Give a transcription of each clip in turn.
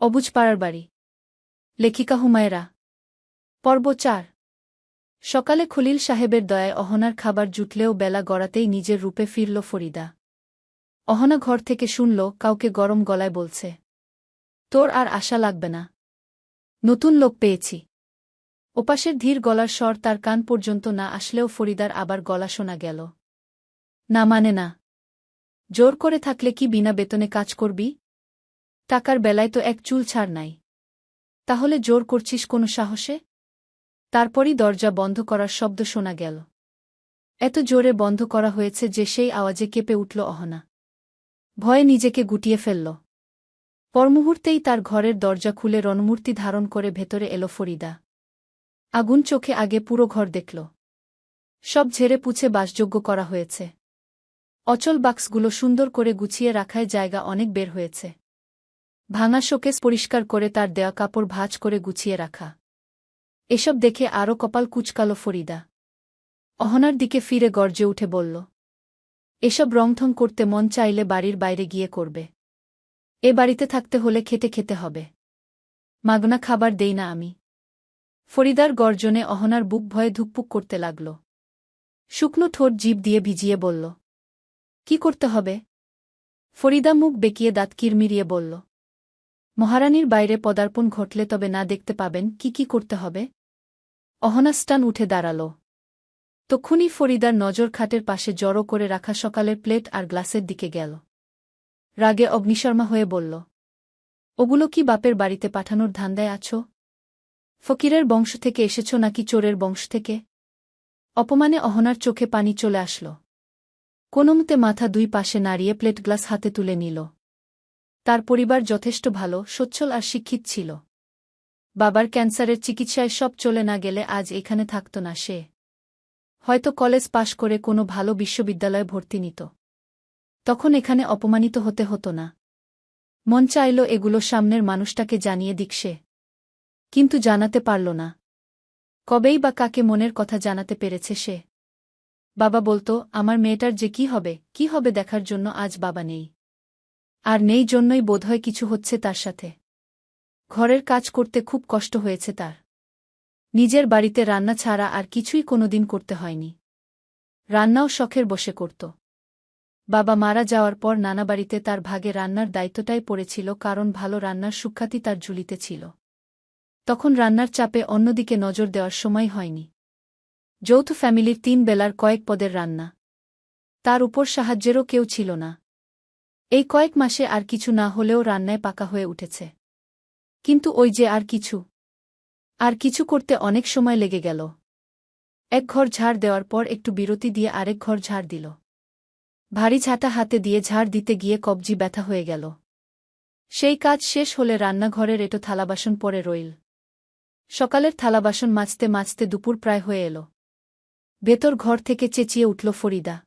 অবুজ পাড়ার বাড়ি। লেখিকা হুমায়রা। পর্ব চার। সকালে খলিল সাহেবের দয়ায় অহনার খাবার জুটলেও বেলা গড়াতেই নিজের রূপে ফিরল ফরিদা। অহনা ঘর থেকে শুনল, কাউকে গরম গলায় বলছে, তোর আর আশা লাগবে না। নতুন লোক পেয়েছি। ওপাশের ধীর গলার স্বর তার কান পর্যন্ত না আসলেও ফরিদার আবার গলা শোনা গেল। না মানে না। জোর করে থাকলে কি বিনা বেতনে কাজ করবি? টাকার বেলায় তো এক চুল ছাড় নাই। তাহলে জোর করছিস কোনো সাহসে? তারপরই দরজা বন্ধ করার শব্দ শোনা গেল। এত জোরে বন্ধ করা হয়েছে যে সেই আওয়াজে কেঁপে উঠল অহনা। ভয়ে নিজেকে গুটিয়ে ফেলল। পরমুহূর্তেই তার ঘরের দরজা খুলে রণমূর্তি ধারণ করে ভেতরে এলো ফরিদা। আগুন চোখে আগে পুরো ঘর দেখল। সব ঝেড়ে পুছে বাসযোগ্য করা হয়েছে। অচল বাক্সগুলো সুন্দর করে গুছিয়ে রাখায় জায়গা অনেক বের হয়েছে। ভাঙা শোকেস পরিষ্কার করে তার দেওয়া কাপড় ভাঁজ করে গুছিয়ে রাখা। এসব দেখে আরও কপাল কুচকালো ফরিদা। অহনার দিকে ফিরে গর্জে উঠে বলল, এসব রংথং করতে মন চাইলে বাড়ির বাইরে গিয়ে করবে। এ বাড়িতে থাকতে হলে খেতে খেতে হবে। মাগনা খাবার দেই না আমি। ফরিদার গর্জনে অহনার বুক ভয়ে ধুকপুক করতে লাগল। শুকনো ঠোঁট জীব দিয়ে ভিজিয়ে বলল, কি করতে হবে? ফরিদা মুখ বেঁকিয়ে দাঁত কিরমিরিয়ে বলল মহারানীর বাইরে পদার্পণ ঘটলে তবে না দেখতে পাবেন কি কি করতে হবে? অহনাস্টান উঠে দাঁড়াল। তক্ষুনি ফরিদার নজর খাটের পাশে জড়ো করে রাখা সকালের প্লেট আর গ্লাসের দিকে গেল। রাগে অগ্নিশর্মা হয়ে বলল, ওগুলো কি বাপের বাড়িতে পাঠানোর ধান্দায় আছো? ফকিরের বংশ থেকে এসেছ নাকি চোরের বংশ থেকে? অপমানে অহনার চোখে পানি চলে আসল। কোনোমতে মাথা দুই পাশে নাড়িয়ে প্লেট গ্লাস হাতে তুলে নিল। তার পরিবার যথেষ্ট ভালো, সচ্ছল আর শিক্ষিত ছিল। বাবার ক্যান্সারের চিকিৎসায় সব চলে না গেলে আজ এখানে থাকত না সে। হয়তো কলেজ পাশ করে কোনো ভালো বিশ্ববিদ্যালয়ে ভর্তি নিত। তখন এখানে অপমানিত হতে হতো না। মন চাইল এগুলো সামনের মানুষটাকে জানিয়ে দিক সে। কিন্তু জানাতে পারল না। কবেই বা কাকে মনের কথা জানাতে পেরেছে সে। বাবা বলতো, আমার মেয়েটার যে কি হবে কি হবে দেখার জন্য আজ বাবা নেই। আর নেই জন্যই বোধহয় কিছু হচ্ছে তার সাথে। ঘরের কাজ করতে খুব কষ্ট হয়েছে তার। নিজের বাড়িতে রান্না ছাড়া আর কিছুই কোনোদিন করতে হয়নি। রান্নাও শখের বসে করত। বাবা মারা যাওয়ার পর নানা বাড়িতে তার ভাগে রান্নার দায়িত্বটাই পড়েছিল কারণ ভালো রান্নার সুখ্যাতি তার ঝুলিতে ছিল। তখন রান্নার চাপে অন্যদিকে নজর দেওয়ার সময় হয়নি। যৌথ ফ্যামিলির তিন বেলার কয়েক পদের রান্না। তার উপর সাহায্যেরও কেউ ছিল না। এই কয়েক মাসে আর কিছু না হলেও রান্নায় পাকা হয়ে উঠেছে। কিন্তু ওই যে আর কিছু। আর কিছু করতে অনেক সময় লেগে গেল। এক ঘর ঝাড় দেওয়ার পর একটু বিরতি দিয়ে আরেক ঘর ঝাড় দিল। ভারী ঝাঁটা হাতে দিয়ে ঝাড় দিতে গিয়ে কবজি ব্যথা হয়ে গেল। সেই কাজ শেষ হলে রান্নাঘরের এটো থালাবাসন পরে রইল। সকালের থালাবাসন মাজতে মাজতে দুপুর প্রায় হয়ে এল। ভেতর ঘর থেকে চেঁচিয়ে উঠল ফরিদা।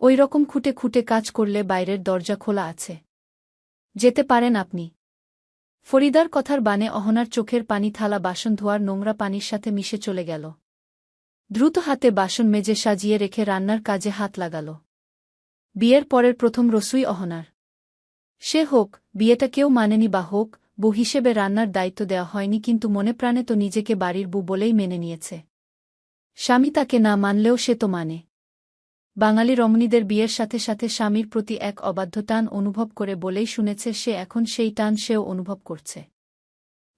ওই রকম খুঁটে খুঁটে কাজ করলে বাইরের দরজা খোলা আছে। যেতে পারেন আপনি। ফরিদার কথার বানে অহনার চোখের পানি থালা বাসন ধোয়ার নোংরা পানির সাথে মিশে চলে গেল। দ্রুত হাতে বাসন মেজে সাজিয়ে রেখে রান্নার কাজে হাত লাগাল। বিয়ের পরের প্রথম রসুই অহনার। সে হোক, বিয়েটা কেউ মানেনি বা হোক, বউ হিসেবে রান্নার দায়িত্ব দেওয়া হয়নি কিন্তু মনে প্রাণে তো নিজেকে বাড়ির বউ বলেই মেনে নিয়েছে। স্বামী তাকে না মানলেও সে তো মানে। বাঙালি রমণীদের বিয়ের সাথে সাথে স্বামীর প্রতি এক অবাধ্য টান অনুভব করে বলেই শুনেছে সে এখন সেই টান সেও অনুভব করছে।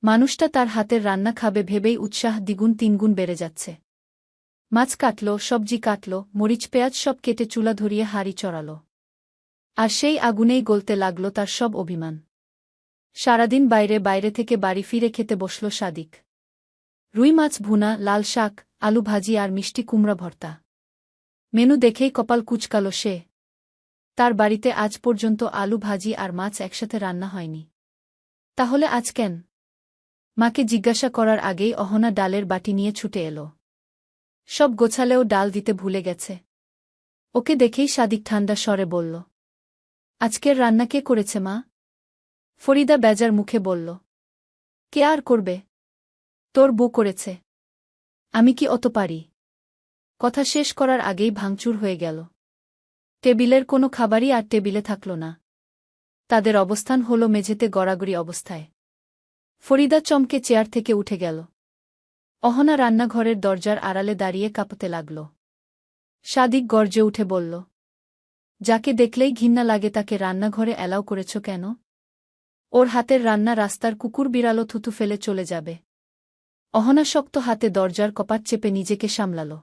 মানুষটা তার হাতের রান্না খাবে ভেবেই উৎসাহ দ্বিগুণ তিনগুণ বেড়ে যাচ্ছে। মাছ কাটল, সবজি কাটল, মরিচ পেঁয়াজ সব কেটে চুলা ধরিয়ে হাড়ি চড়াল। আর সেই আগুনেই গলতে লাগল তার সব অভিমান। সারাদিন বাইরে বাইরে থেকে বাড়ি ফিরে খেতে বসল সাদিক। রুই মাছ ভুনা, লাল শাক, আলু ভাজি আর মিষ্টি কুমড়া ভর্তা। মেনু দেখেই কপাল কুচকাল সে। তার বাড়িতে আজ পর্যন্ত আলু, ভাজি আর মাছ একসাথে রান্না হয়নি। তাহলে আজ কেন? মাকে জিজ্ঞাসা করার আগেই অহনা ডালের বাটি নিয়ে ছুটে এলো। সব গোছালেও ডাল দিতে ভুলে গেছে। ওকে দেখেই সাদিক ঠান্ডা স্বরে বলল, আজকের রান্না কে করেছে মা? ফরিদা বেজার মুখে বলল, কে আর করবে? তোর বউ করেছে। আমি কি অত পারি? কথা শেষ করার আগেই ভাঙচুর হয়ে গেল। টেবিলের কোনো খাবারই আর টেবিলে থাকল না। তাদের অবস্থান হল মেঝেতে গড়াগড়ি অবস্থায়। ফরিদা চমকে চেয়ার থেকে উঠে গেল। অহনা রান্নাঘরের দরজার আড়ালে দাঁড়িয়ে কাঁপতে লাগল। সাদিক গর্জে উঠে বলল, যাকে দেখলেই ঘিন্না লাগে তাকে রান্নাঘরে অ্যালাউ করেছ কেন? ওর হাতের রান্না রাস্তার কুকুর বিড়ালো থুতু ফেলে চলে যাবে। অহনা শক্ত হাতে দরজার কপাট চেপে নিজেকে সামলাল।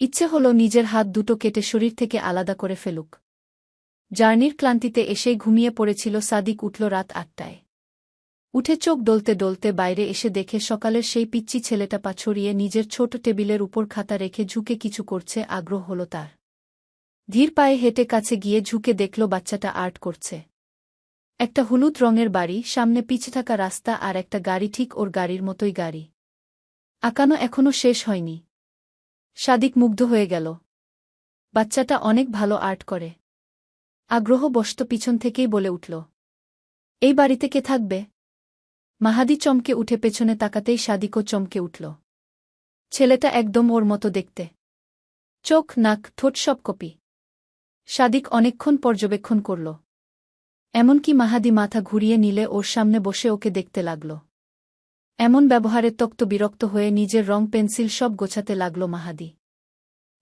ইচ্ছে হল নিজের হাত দুটো কেটে শরীর থেকে আলাদা করে ফেলুক। জার্নির ক্লান্তিতে এসেই ঘুমিয়ে পড়েছিল সাদিক উঠল রাত আটটায়। উঠে চোখ ডলতে ডলতে বাইরে এসে দেখে সকালের সেই পিচ্চি ছেলেটা পা ছড়িয়ে নিজের ছোট টেবিলের উপর খাতা রেখে ঝুঁকে কিছু করছে, আগ্রহ হল তার। ধীর পায়ে হেঁটে কাছে গিয়ে ঝুঁকে দেখল বাচ্চাটা আর্ট করছে। একটা হলুদ রঙের বাড়ি, সামনে পিছে থাকা রাস্তা আর একটা গাড়ি ঠিক ওর গাড়ির মতোই গাড়ি। আঁকানো এখনও শেষ হয়নি। সাদিক মুগ্ধ হয়ে গেল। বাচ্চাটা অনেক ভালো আর্ট করে। আগ্রহ বসত পিছন থেকেই বলে উঠল, এই বাড়িতে কে থাকবে? মাহাদি চমকে উঠে পেছনে তাকাতেই সাদিকও চমকে উঠল। ছেলেটা একদম ওর মতো দেখতে। চোখ, নাক, ঠোঁট সব কপি। সাদিক অনেকক্ষণ পর্যবেক্ষণ করল। এমনকি মাহাদি মাথা ঘুরিয়ে নিলে ওর সামনে বসে ওকে দেখতে লাগল। এমন ব্যবহারে তক্ত বিরক্ত হয়ে নিজের রং পেন্সিল সব গোছাতে লাগল মাহাদি।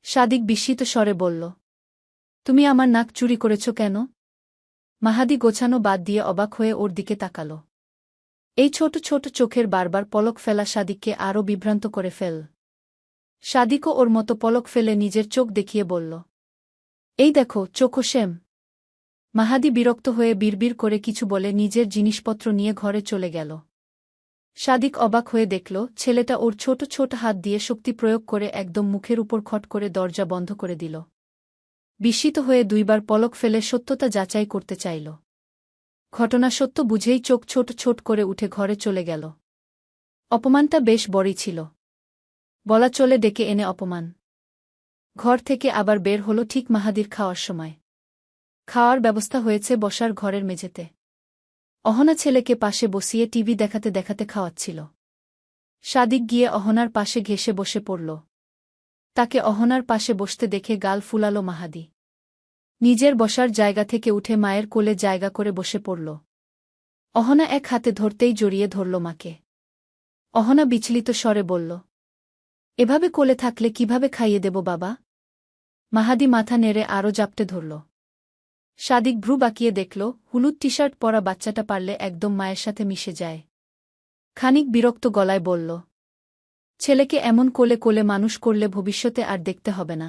সাদিক বিস্মিত স্বরে বলল, তুমি আমার নাক চুরি করেছ কেন? মাহাদি গোছানো বাদ দিয়ে অবাক হয়ে ওর দিকে তাকাল। এই ছোট ছোট চোখের বারবার পলক ফেলা সাদিককে আরও বিভ্রান্ত করে ফেল। সাদিকও ওর মতো পলক ফেলে নিজের চোখ দেখিয়ে বলল, এই দেখো চোখো শ্যাম। মাহাদি বিরক্ত হয়ে বিড়বিড় করে কিছু বলে নিজের জিনিসপত্র নিয়ে ঘরে চলে গেল। সাদিক অবাক হয়ে দেখল, ছেলেটা ওর ছোট ছোট হাত দিয়ে শক্তি প্রয়োগ করে একদম মুখের উপর খট করে দরজা বন্ধ করে দিল। বিস্মিত হয়ে দুইবার পলক ফেলে সত্যতা যাচাই করতে চাইল। ঘটনা সত্য বুঝেই চোখ ছোট ছোট করে উঠে ঘরে চলে গেল। অপমানটা বেশ বড়ই ছিল। বলা চলে ডেকে এনে অপমান। ঘর থেকে আবার বের হল ঠিক মাহাদির খাওয়ার সময়। খাওয়ার ব্যবস্থা হয়েছে বসার ঘরের মেঝেতে। অহনা ছেলেকে পাশে বসিয়ে টিভি দেখাতে দেখাতে খাওয়াচ্ছিল। সাদিক গিয়ে অহনার পাশে ঘেসে বসে পড়ল। তাকে অহনার পাশে বসতে দেখে গাল ফুলালো মাহাদি। নিজের বসার জায়গা থেকে উঠে মায়ের কোলে জায়গা করে বসে পড়ল। অহনা এক হাতে ধরতেই জড়িয়ে ধরল মাকে। অহনা বিচলিত স্বরে বলল, এভাবে কোলে থাকলে কীভাবে খাইয়ে দেব বাবা? মাহাদি মাথা নেড়ে আরও জাপটে ধরল। সাদিক ভ্রু বাকিয়ে দেখল, হলুদ টি শার্ট পরা বাচ্চাটা পারলে একদম মায়ের সাথে মিশে যায়। খানিক বিরক্ত গলায় বলল, ছেলেকে এমন কোলে কোলে মানুষ করলে ভবিষ্যতে আর দেখতে হবে না।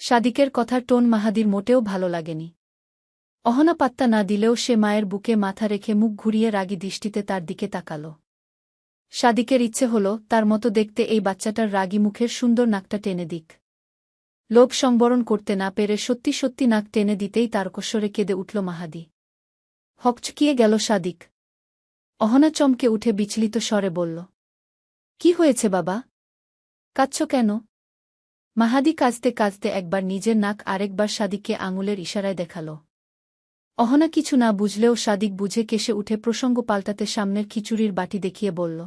সাদিকের কথার টোন মাহাদির মোটেও ভালো লাগেনি। অহনা পাত্তা না দিলেও সে মায়ের বুকে মাথা রেখে মুখ ঘুরিয়ে রাগী দৃষ্টিতে তার দিকে তাকাল। সাদিকের ইচ্ছে হল, তার মতো দেখতে এই বাচ্চাটার রাগী মুখের সুন্দর নাকটা টেনে দিক। লোভ সংবরণ করতে না পেরে সত্যি সত্যি নাক টেনে দিতেই তারকস্বরে কেঁদে উঠল মাহাদি। হকচকিয়ে গেল সাদিক। অহনা চমকে উঠে বিচলিত স্বরে বলল, কি হয়েছে বাবা? কাঁদছ কেন? মাহাদি কাজতে কাজতে একবার নিজের নাক আরেকবার সাদিককে আঙুলের ইশারায় দেখাল। অহনা কিছু না বুঝলেও সাদিক বুঝে কেসে উঠে প্রসঙ্গ পাল্টাতে সামনের খিচুড়ির বাটি দেখিয়ে বলল,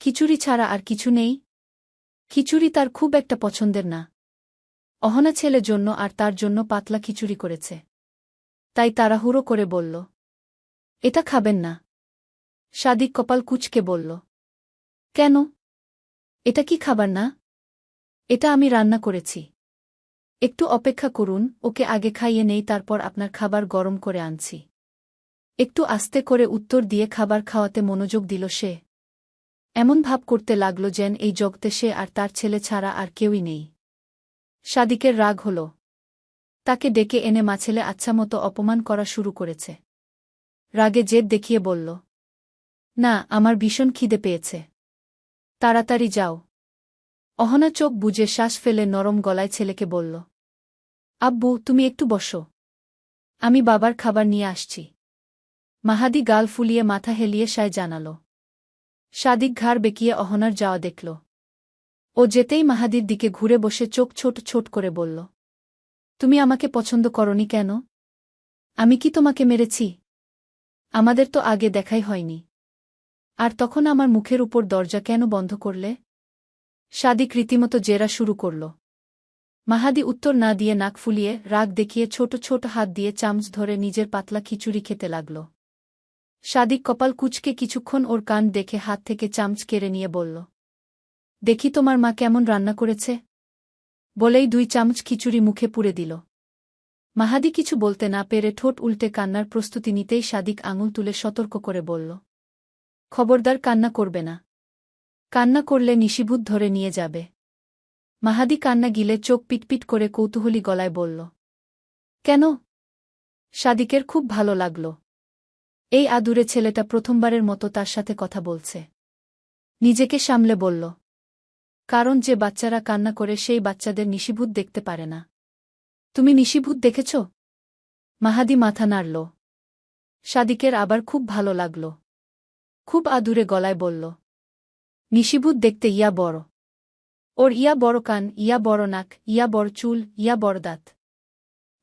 খিচুড়ি ছাড়া আর কিছু নেই? খিচুড়ি তার খুব একটা পছন্দের না। অহনা ছেলে জন্য আর তার জন্য পাতলা খিচুড়ি করেছে। তাই তাড়াহুড়ো করে বলল, এটা খাবেন না। সাদিক কপাল কুচকে বলল, কেন? এটা কি খাবার না? এটা আমি রান্না করেছি। একটু অপেক্ষা করুন, ওকে আগে খাইয়ে নেই, তারপর আপনার খাবার গরম করে আনছি। একটু আস্তে করে উত্তর দিয়ে খাবার খাওয়াতে মনোযোগ দিল সে। এমন ভাব করতে লাগল যেন এই জগতে সে আর তার ছেলে ছাড়া আর কেউই নেই। সাদিকের রাগ হল। তাকে ডেকে এনে মাছেলে আচ্ছামতো অপমান করা শুরু করেছে। রাগে জেদ দেখিয়ে বলল, না, আমার ভীষণ খিদে পেয়েছে। তাড়াতাড়ি যাও। অহনা চোখ বুঝে শ্বাস ফেলে নরম গলায় ছেলেকে বলল, আব্বু, তুমি একটু বসো। আমি বাবার খাবার নিয়ে আসছি। মাহাদি গাল ফুলিয়ে মাথা হেলিয়ে সায় জানাল। সাদিক ঘাড় বেঁকিয়ে অহনার যাওয়া দেখল। ও যেতেই মাহাদির দিকে ঘুরে বসে চোখ ছোট ছোট করে বলল, তুমি আমাকে পছন্দ করনি কেন? আমি কি তোমাকে মেরেছি? আমাদের তো আগে দেখাই হয়নি। আর তখন আমার মুখের উপর দরজা কেন বন্ধ করলে? সাদিক রীতিমতো জেরা শুরু করল। মাহাদি উত্তর না দিয়ে নাক ফুলিয়ে রাগ দেখিয়ে ছোট ছোট হাত দিয়ে চামচ ধরে নিজের পাতলা খিচুড়ি খেতে লাগল। সাদিক কপাল কুচকে কিছুক্ষণ ওর কান দেখে হাত থেকে চামচ কেড়ে নিয়ে বলল দেখি তোমার মা কেমন রান্না করেছে। বলেই দুই চামচ খিচুড়ি মুখে পুড়ে দিল। মাহাদি কিছু বলতে না পেরে ঠোঁট উল্টে কান্নার প্রস্তুতি নিতেই সাদিক আঙুল তুলে সতর্ক করে বলল, খবরদার, কান্না করবে না। কান্না করলে নিশিভূত ধরে নিয়ে যাবে। মাহাদি কান্না গিলে চোখ পিটপিট করে কৌতূহলী গলায় বলল, কেন? সাদিকের খুব ভালো লাগল। এই আদুরে ছেলেটা প্রথমবারের মতো তার সাথে কথা বলছে। নিজেকে সামলে বলল কারণ যে বাচ্চারা কান্না করে সেই বাচ্চাদের নিশিভূত দেখতে পারে না। তুমি নিশিভূত দেখেছ? মাহাদি মাথা নাড়ল। সাদিকের আবার খুব ভালো লাগল। খুব আদুরে গলায় বলল, নিশিভূত দেখতে ইয়া বড়। ওর ইয়া বড় কান, ইয়া বড় নাক, ইয়া বড় চুল, ইয়া বড় দাঁত।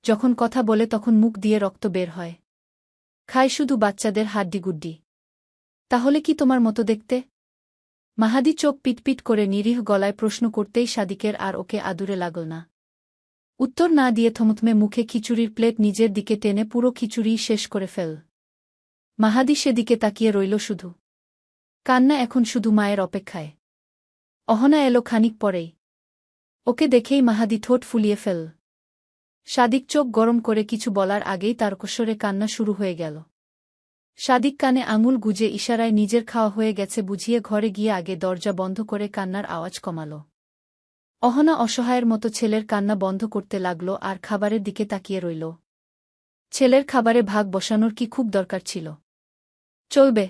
যখন কথা বলে তখন মুখ দিয়ে রক্ত বের হয়। খায় শুধু বাচ্চাদের হাড্ডিগুড্ডি। তাহলে কি তোমার মতো দেখতে? মাহাদি চোখ পিটপিট করে নিরীহ গলায় প্রশ্ন করতেই সাদিকের আর ওকে আদুরে লাগল না। উত্তর না দিয়ে থমথমে মুখে খিচুড়ির প্লেট নিজের দিকে টেনে পুরো খিচুড়ি শেষ করে ফেল। মাহাদি সেদিকে তাকিয়ে রইল শুধু। কান্না এখন শুধু মায়ের অপেক্ষায়। অহনা এলো খানিক পরেই। ওকে দেখেই মাহাদি ঠোঁট ফুলিয়ে ফেল। সাদিক চোখ গরম করে কিছু বলার আগেই তার কসরে কান্না শুরু হয়ে গেল। সাদিক কানে আঙুল গুজে ইশারায় নিজের খাওয়া হয়ে গেছে বুঝিয়ে ঘরে গিয়ে আগে দরজা বন্ধ করে কান্নার আওয়াজ কমাল। অহনা অসহায়ের মতো ছেলের কান্না বন্ধ করতে লাগল আর খাবারের দিকে তাকিয়ে রইল। ছেলের খাবারে ভাগ বসানোর কি খুব দরকার ছিল? চলবে